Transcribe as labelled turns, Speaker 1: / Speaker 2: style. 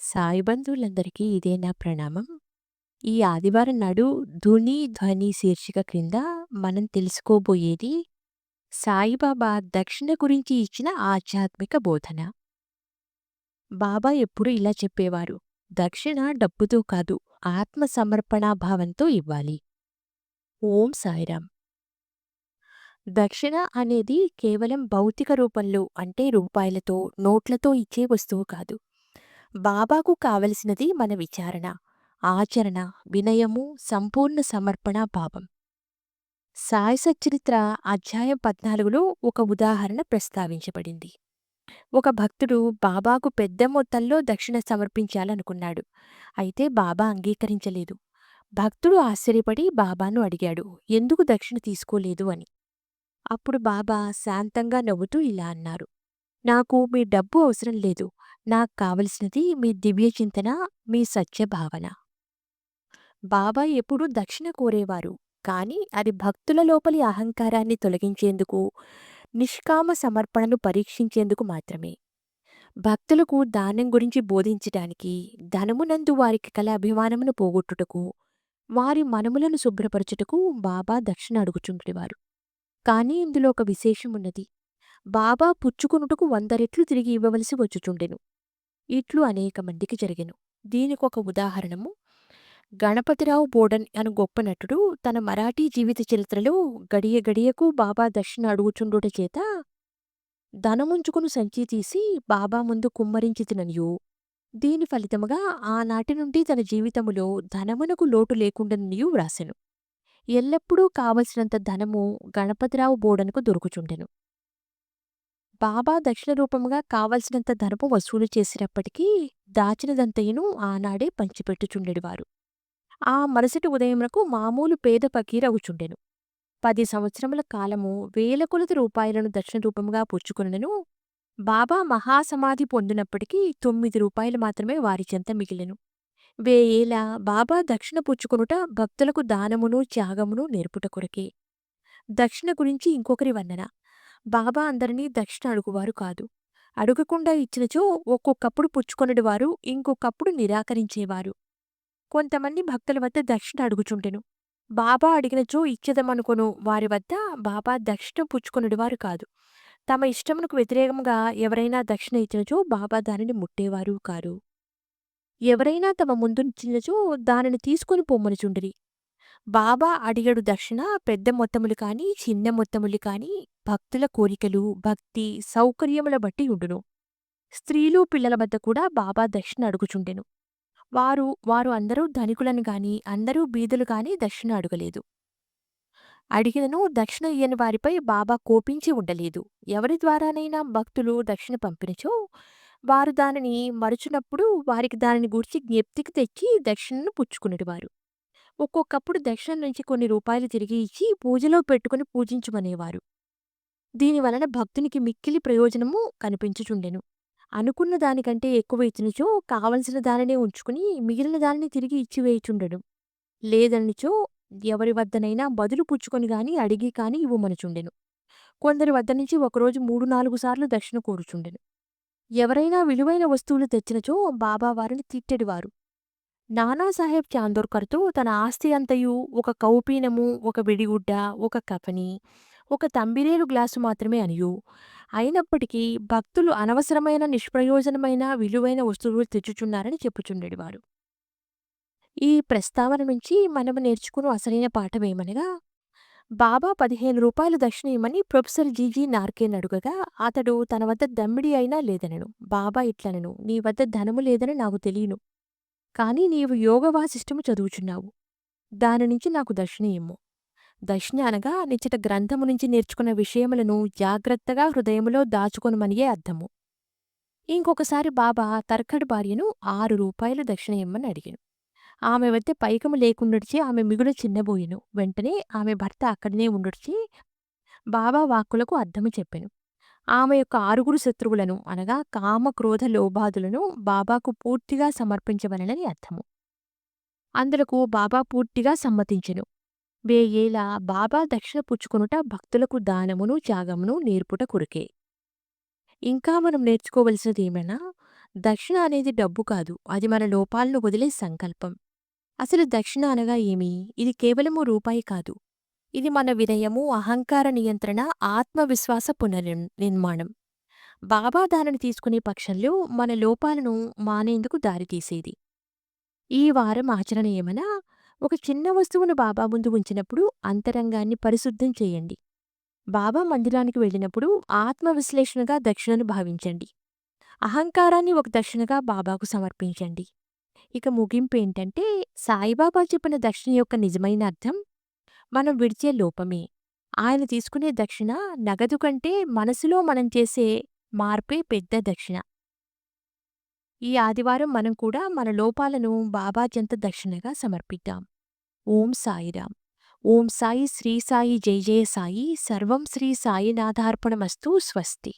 Speaker 1: సాయి బంధువులందరికీ ఇదే నా ప్రణామం. ఈ ఆదివారం నాడు 'ధుని ధ్వని' శీర్షిక క్రింద మనం తెలుసుకోబోయేది సాయిబాబా దక్షిణ గురించి ఇచ్చిన ఆధ్యాత్మిక బోధన. బాబా ఎప్పుడూ ఇలా చెప్పేవారు. దక్షిణ డబ్బుతో కాదు, ఆత్మ సమర్పణా భావంతో ఇవ్వాలి. ఓం సాయిరాం. దక్షిణ అనేది కేవలం భౌతిక రూపంలో అంటే రూపాయలతో, నోట్లతో ఇచ్చే వస్తువు కాదు. బాబాకు కావలసినది మన విచారణ, ఆచరణ, వినయము, సంపూర్ణ సమర్పణ భావం. సాయి సచ్చరిత్ర అధ్యాయం పద్నాలుగులో ఒక ఉదాహరణ ప్రస్తావించబడింది. ఒక భక్తుడు బాబాకు పెద్ద మొత్తంలో దక్షిణ సమర్పించాలనుకున్నాడు. అయితే బాబా అంగీకరించలేదు. భక్తుడు ఆశ్చర్యపడి బాబాను అడిగాడు ఎందుకు దక్షిణ తీసుకోలేదు అని. అప్పుడు బాబా శాంతంగా నవ్వుతూ ఇలా అన్నారు. నాకు మీ డబ్బు అవసరం లేదు. నాకు కావలసినది మీ దివ్య చింతన, మీ సత్య భావన. బాబా ఎప్పుడూ దక్షిణ కోరేవారు. కాని అది భక్తుల లోపలి అహంకారాన్ని తొలగించేందుకు, నిష్కామ సమర్పణను పరీక్షించేందుకు మాత్రమే. భక్తులకు దానం గురించి బోధించటానికి, ధనమునందు వారికి కల అభిమానమును పోగొట్టుటకు, వారి మనములను శుభ్రపరచుటకు బాబా దక్షిణ అడుగుచుండేవారు. కాని ఇందులో ఒక విశేషమున్నది. బాబా పుచ్చుకొనుటకు వంద రెట్లు తిరిగి ఇవ్వవలసి వచ్చుచుండెను. ఇట్లు అనేక మందికి జరిగెను. దీనికొక ఉదాహరణము గణపతిరావు బోడన్ అను గొప్ప నటుడు తన మరాఠీ జీవిత చరిత్రలో గడియ గడియకు బాబా దక్షిణ అడుగుచుండుట చేత ధనముంచుకును సంచి తీసి బాబా ముందు కుమ్మరించితిననియు దీని ఫలితముగా ఆనాటి నుండి తన జీవితములో ధనమునకు లోటు లేకుండాననియు వ్రాసెను. ఎల్లప్పుడూ కావలసినంత ధనము గణపతిరావు బోడనుకు దొరుకుచుండెను. బాబా దక్షిణ రూపముగా కావలసినంత ధనము వసూలు చేసినప్పటికీ దాచినదంతయును ఆనాడే పంచిపెట్టుచుండెడివారు. ఆ మరుసటి ఉదయమునకు మామూలు పేద పకీరవుచుండెను పది సంవత్సరముల కాలము వేల కొలది రూపాయలను దక్షిణ రూపంగా పుచ్చుకునను బాబా మహాసమాధి పొందినప్పటికీ తొమ్మిది రూపాయలు మాత్రమే వారి చెంత మిగిలెను. వేయేల బాబా దక్షిణ పుచ్చుకొనుట భక్తులకు దానమును, త్యాగమును నేర్పుట కొరకే. దక్షిణ గురించి ఇంకొకరి వర్ణన. బాబా అందరినీ దక్షిణ అడుగువారు కాదు. అడుగకుండా ఇచ్చినచో ఒక్కొక్కప్పుడు పుచ్చుకొనెడివారు, ఇంకొకప్పుడు నిరాకరించేవారు. కొంతమంది భక్తుల వద్ద దక్షిణ అడుగుచుండెను. బాబా అడిగినచో ఇచ్చేదమనుకొను వారి వద్ద బాబా దక్షిణ పుచ్చుకొనెడివారు కాదు. తమ ఇష్టమునకు వ్యతిరేకముగా ఎవరైనా దక్షిణ ఇచ్చినచో బాబా దానిని ముట్టేవారు కారు. ఎవరైనా తమ ముందుంచినచో దానిని తీసుకొని పొమ్మనుచుండిరి. బాబా అడిగడు దక్షిణ పెద్ద మొత్తములు కాని, చిన్న మొత్తములు కాని భక్తుల కోరికలు, భక్తి, సౌకర్యముల బట్టి ఉండును. స్త్రీలు పిల్లల వద్ద కూడా బాబా దక్షిణ అడుగుచుండెను. వారు వారు అందరూ ధనికులను గాని, అందరూ బీదులు గాని దక్షిణ అడుగలేదు. అడిగినను దక్షిణ ఇయ్యని వారిపై బాబా కోపించి ఉండలేదు. ఎవరి ద్వారానైనా భక్తులు దక్షిణ పంపినచో వారు దానిని మరుచునప్పుడు వారికి దానిని గూర్చి జ్ఞప్తికి తెచ్చి దక్షిణను పుచ్చుకునేటివారు. ఒక్కొక్కప్పుడు దక్షిణ నుంచి కొన్ని రూపాయలు తిరిగి ఇచ్చి పూజలో పెట్టుకుని పూజించుమనేవారు. దీనివలన భక్తునికి మిక్కిలి ప్రయోజనము కనిపించుచుండెను. అనుకున్న దానికంటే ఎక్కువ ఇచ్చినచో కావలసిన దానినే ఉంచుకుని మిగిలిన దానిని తిరిగి ఇచ్చివేయుచుండెను. లేదనిచో ఎవరి వద్దనైనా బదులు పుచ్చుకొని గాని అడిగి కాని ఇవ్వమనుచుండెను. కొందరి వద్ద నుంచి ఒకరోజు మూడు నాలుగు సార్లు దక్షిణ కోరుచుండెను. ఎవరైనా విలువైన వస్తువులు తెచ్చినచో బాబా వారిని తిట్టెడివారు. నానాసాహెబ్ చాందోర్కర్తో తన ఆస్తి అంతయు ఒక కౌపీనము, ఒక విడిగుడ్డ, ఒక కఫని, ఒక తంబిరేలు గ్లాసు మాత్రమే అనియు అయినప్పటికీ భక్తులు అనవసరమైన నిష్ప్రయోజనమైన విలువైన వస్తువులు తెచ్చుచున్నారని చెప్పుచుండెడివారు. ఈ ప్రస్తావన నుంచి మనము నేర్చుకుని అసలైన పాఠమేమనగా బాబా పదిహేను రూపాయలు దక్షిణ ఇమ్మని ప్రొఫెసర్ జీజీ నార్కేన్ అడుగగా అతడు తన వద్ద దమ్మిడి అయినా లేదనను బాబా ఇట్లనను నీ వద్ద ధనము లేదని నాకు తెలియను. కాని నీవు యోగవాసిష్టము చదువుచున్నావు. దాని నుంచి నాకు దర్శనీయము ఇమ్ము. అనగా నిచ్చట గ్రంథము నుంచి నేర్చుకున్న విషయములను జాగ్రత్తగా హృదయములో దాచుకొనుమనియే అర్థము. ఇంకొకసారి బాబా తర్కడ్ భార్యను ఆరు రూపాయలు దక్షిణ ఇమ్మని అడిగెను. ఆమె వద్ద పైకము లేకుండుటచే ఆమె మిగుల చిన్నబోయెను. వెంటనే ఆమె భర్త అక్కడనే ఉండుటచే బాబా వాక్కులకు అర్థము చెప్పెను. ఆమె యొక్క ఆరుగురు శత్రువులను అనగా కామ, క్రోధ, లోబాదులను బాబాకు పూర్తిగా సమర్పించవలనని అర్థము. అందులకు బాబా పూర్తిగా సమ్మతించెను. వేయేలా బాబా దక్షిణ పుచ్చుకొనుట భక్తులకు దానమును, త్యాగమును నేర్పుట కొరికే ఇంకా మనం నేర్చుకోవలసినది ఏమైనా దక్షిణ అనేది డబ్బు కాదు. అది మన లోపాలను వదిలే సంకల్పం. అసలు దక్షిణ అనగా ఏమి? ఇది కేవలము రూపాయి కాదు. ఇది మన వినయము, అహంకార నియంత్రణ, ఆత్మవిశ్వాస పునర్నిర్మాణం నిర్మాణం. బాబా దానిని తీసుకునే పక్షంలో మన లోపాలను మానేందుకు దారితీసేది. ఈ వారం ఆచరణ ఏమనా ఒక చిన్న వస్తువును బాబా ముందు ఉంచినప్పుడు అంతరంగాన్ని పరిశుద్ధం చేయండి. బాబా మందిరానికి వెళ్ళినప్పుడు ఆత్మవిశ్లేషణగా దక్షిణను భావించండి. అహంకారాన్ని ఒక దక్షిణగా బాబాకు సమర్పించండి. ఇక ముగింపేంటంటే సాయిబాబా చెప్పిన దక్షిణ యొక్క నిజమైన అర్థం మనం విడిచే లోపమే. ఆయన తీసుకునే దక్షిణ నగదు కంటే మనసులో మనం చేసే మార్పే పెద్ద దక్షిణ. ఈ ఆదివారం మనం కూడా మన లోపాలను బాబాజంత దక్షిణగా సమర్పిద్దాం. ఓం సాయిరాం. ఓం సాయి శ్రీ సాయి జయ జయ సాయి సర్వం శ్రీ సాయినాథార్పణమస్తు స్వస్తి.